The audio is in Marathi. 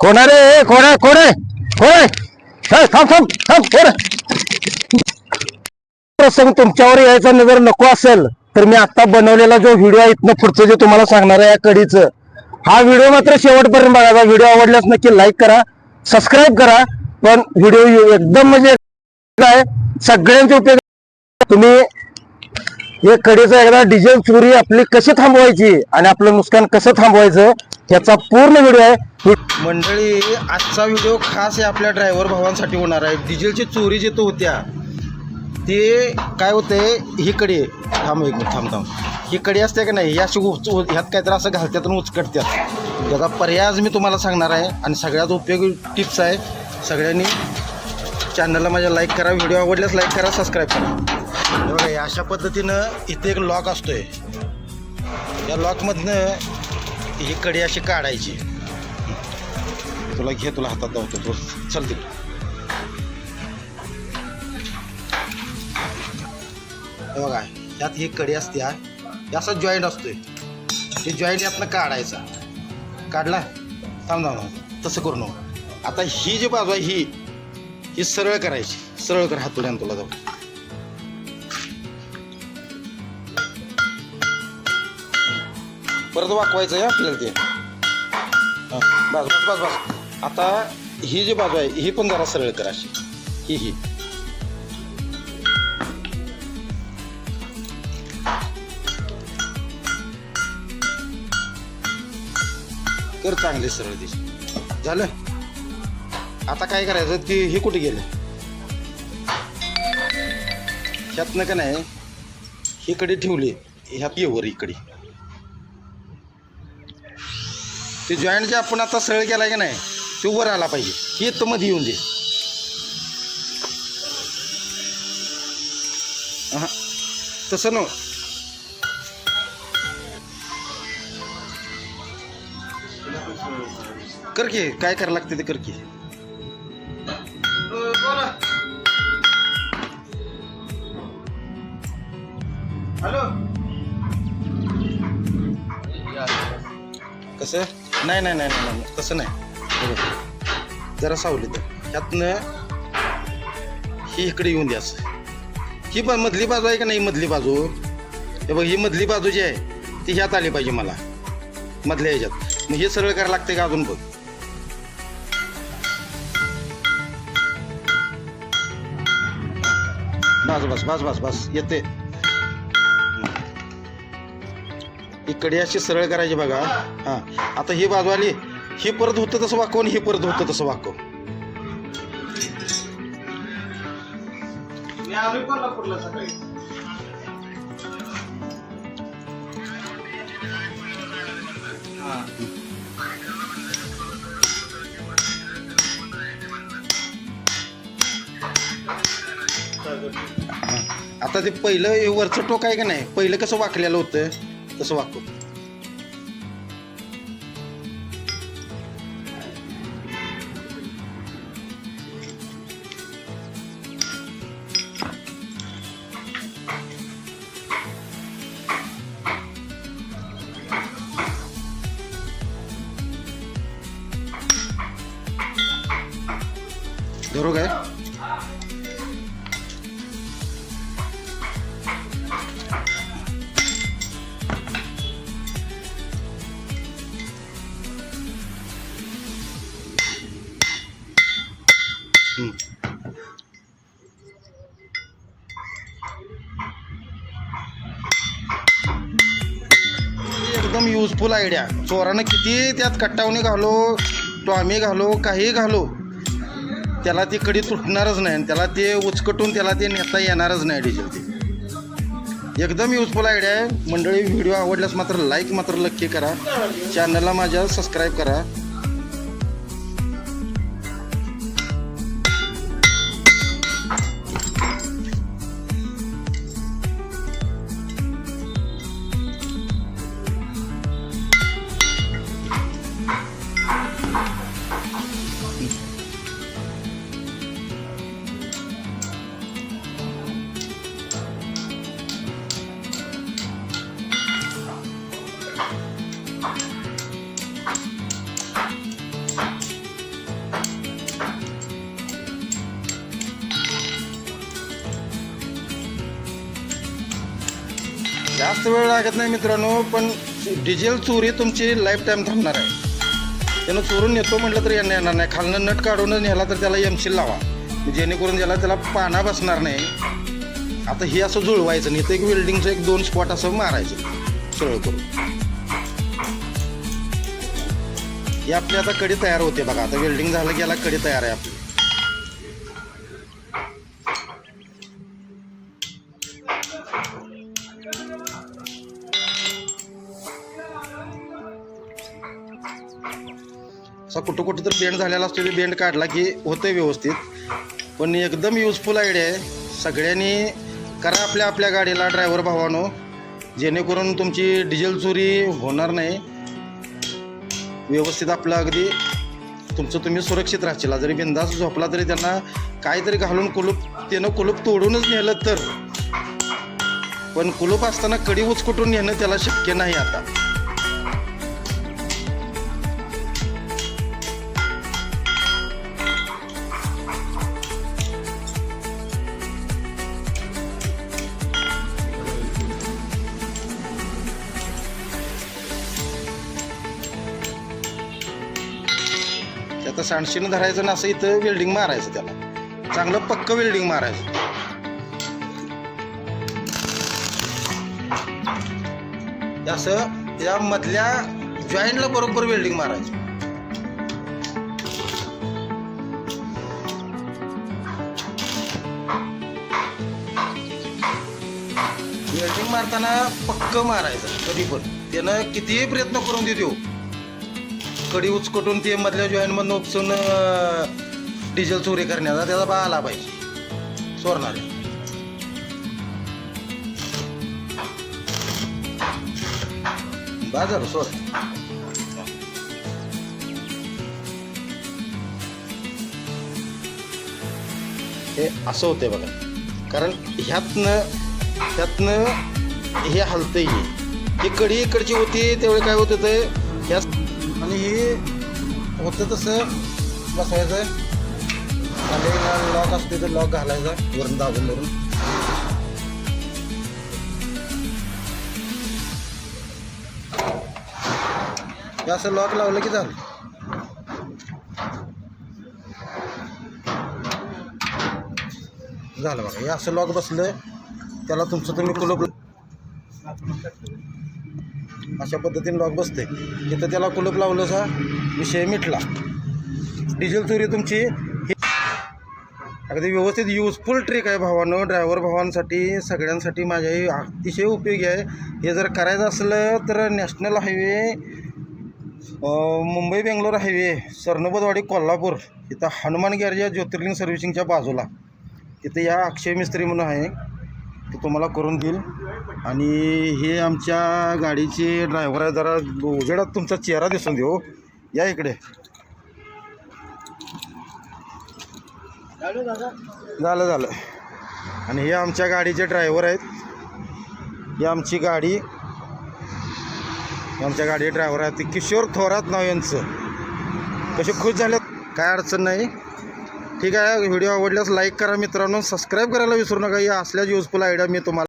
कोण आहे रे कोण आहे कोण आहे कोण आहे हे, थांब थांब थांब कोण आहे? प्रसंग तुमच्यावर यायचा नजर नको असेल तर मी आता बनवलेला जो व्हिडिओ आहे इथनं पुढचं जे तुम्हाला सांगणार आहे या कडीचं. हा व्हिडिओ मात्र शेवटपर्यंत बघायचा व्हिडिओ आवडल्यास नक्की लाईक करा सबस्क्राईब करा. पण व्हिडिओ एकदम म्हणजे काय सगळ्यांचे उपयोग तुम्ही हे कडीचं एकदा डिझेल चोरी आपली कशी थांबवायची आणि आपलं नुकसान कसं थांबवायचं याचा पूर्ण व्हिडिओ आहे. मंडळी आजचा व्हिडिओ खास आहे आपल्या ड्रायव्हर भावांसाठी होणार आहे. डिझेलची चोरी जिथं होत्या ते काय होतंय ही कडे थांब एक थांब थांब. ही कडी असते का नाही याची उच ह्यात काहीतरी असं घालत्यात आणि उचकटत्यात. त्याचा पर्याय आज मी तुम्हाला सांगणार आहे आणि सगळ्यात उपयोगी टिप्स आहे सगळ्यांनी चॅनलला माझ्या लाईक करा व्हिडिओ आवडल्यास लाईक करा सबस्क्राईब करा. हे बघा या अशा पद्धतीनं इथे एक लॉक असतो आहे या लॉकमधनं ही कडी अशी काढायची. तुला घे तुला हातात धावतो. तो चल तिकडे. हे बघा यात ही कडी असते हा. हे असा जॉईंट असतोय. ते जॉईंट यातनं काढायचा. काढला? थांब थांब तसं करू नको. आता ही जी बाजू आहे ही ही सरळ करायची. सरळ कर हातोड्यानं तुला जाऊ. परत वाकवायचं आहे आपल्याला ते. बस बस बस बस. आता ही जी बाजू आहे ही पण जरा सरळ कर अशी. ही ही. कर चांगले सरळ दिशी. झालं? आता काय करायचं? की हे कुठे गेलं? ह्यातनं का नाही ही कडे ठेवली. ह्यात येवर इकडे. ते जॉईंट जे आपण आता सरळ केला की नाही ते वर आला पाहिजे. हे तर मध्ये येऊन दे. अहं. तसं न. की काय करायला लागते ते कर की हॅलो? कसं? नाही नाही नाही नाही नाही, तसं नाही. बघ. जरा सावली तर ह्यातनं ही इकडे येऊन द्या असं. ही बा मधली बाजू आहे का नाही मधली बाजू? हे बघ ही मधली बाजू जी आहे ती ह्यात आली पाहिजे मला. मधल्या ह्याच्यात. मग हे सरळ करायला लागते का अजून बघ? बस बस बस बस बस. येते. इकडे अशी सरळ करायची बघा. हा. आता ही बाजू आली ही परत होतं तसं वाकव आणि ही परत होतं तसं वाकव हा. आता ते पहिलं वरचं टोक आहे का नाही? पहिलं कसं वाकलेलं होतं? तसं वाकव धरू काय? एकदम युजफुल आयडिया चोरानं किती त्यात कट्टावणी घालो टॉमी घालो काही घालो. त्याला ती कडी तुटणारच नाही आणि त्याला ते उचकटून त्याला ते नेता येणारच नाही डिझेल ते एकदम युजफुल आयडिया आहे. मंडळी व्हिडिओ आवडल्यास मात्र लाईक मात्र नक्की करा. चॅनलला माझ्या सबस्क्राईब करा. जास्त वेळ लागत नाही मित्रांनो पण डिझेल चोरी तुमची लाईफ टाईम थांबणार आहे. त्यानं चोरून नेतो म्हटलं तर यांना येणार नाही. खालनं नट काढूनच नेला तर त्याला एमशील लावा. जेणेकरून ज्याला त्याला पाना बसणार नाही. आता हे असं जुळवायचं नाही. तर एक वेल्डिंगचं एक दोन स्पॉट असं मारायचं. सरळ करून. ही आपली आता कडी तयार होते बघा. आता वेल्डिंग झालं की याला कडी तयार आहे आपली. असा कुठं कुठं तर बेंड झालेला असतो ते बेंड काढला की होतं व्यवस्थित. पण एकदम युजफुल आयडिया आहे. सगळ्यांनी करा आपल्या आपल्या गाडीला ड्रायव्हर भावानो. जेणेकरून तुमची डिझेल चोरी होणार नाही. व्यवस्थित आपलं अगदी तुमचं तुम्ही सुरक्षित राहशील. जरी बिंदास झोपला तरी त्यांना काहीतरी घालून कुलूप त्यानं कुलूप तोडूनच नेलं तर. पण कुलूप असताना कडी उचकुटून नेणं त्याला शक्य नाही आता. ते आता सांडशीनं धरायचं ना असं इथं वेल्डिंग मारायचं त्याला. चांगलं पक्क वेल्डिंग मारायचं. असं या मधल्या जॉईंटला बरोबर वेल्डिंग मारायचं. वेल्डिंग मारताना पक्क मारायचं कधी पण त्यानं कितीही प्रयत्न करून देतो. कडी उचकटून ते मधल्या जॉईंटमधनं उपसून डिझेल चोरी करण्याचा त्याचा बा आला पाहिजे. चोरणारे. बाजार सोड. हे असं होतंय बघा. कारण ह्यातनं ह्यातनं हे हलतंय. हे ही कडी इकडची होती त्यावेळी काय होत ते ह्या आणि हे होतं तसं बसवायचं खाली लॉक असते तर लॉक घालायचा वरून दाबून धरून. हे असं लॉक लावलं की झालं. झालं बघा हे असं लॉक बसलं त्याला तुमचं तुम्ही कुलूप अशा पद्धतीने लॉक बसते. तिथं त्याला कुलूप लावलं सा विषय मिटला. डिझेल चोरी तुमची? ही अगदी व्यवस्थित युजफुल ट्रिक आहे भावानं. ड्रायव्हर भावांसाठी सगळ्यांसाठी माझ्या अतिशय उपयोगी आहे. हे जर करायचं असलं तर national highway Mumbai Bangalore highway Sarnobatwadi Kolhapur इथं हनुमान गॅरेज ज्योतिर्लिंग सर्व्हिसिंगच्या बाजूला. तिथे या अक्षय मिस्त्री म्हणून आहे. ते तुम्हाला करून देईल. आणि हे आमच्या गाडीचे ड्रायव्हर आहे जरा उजेडात तुमचा चेहरा दिसून देऊ. या इकडे. झालं झालं. आणि हे आमच्या गाडीचे ड्रायव्हर आहेत. ही आमची गाडी आमच्या गाडी ड्रायव्हर आहेत. किशोर थोरात नाव यांचं. कसे खुश झाले काय अडचण नाही. ठीक आहे व्हिडिओ आवडल्यास लाईक करा मित्रांनो. सबस्क्राईब करायला विसरू नका. या असल्याच युजफुल आयडिया मी तुम्हाला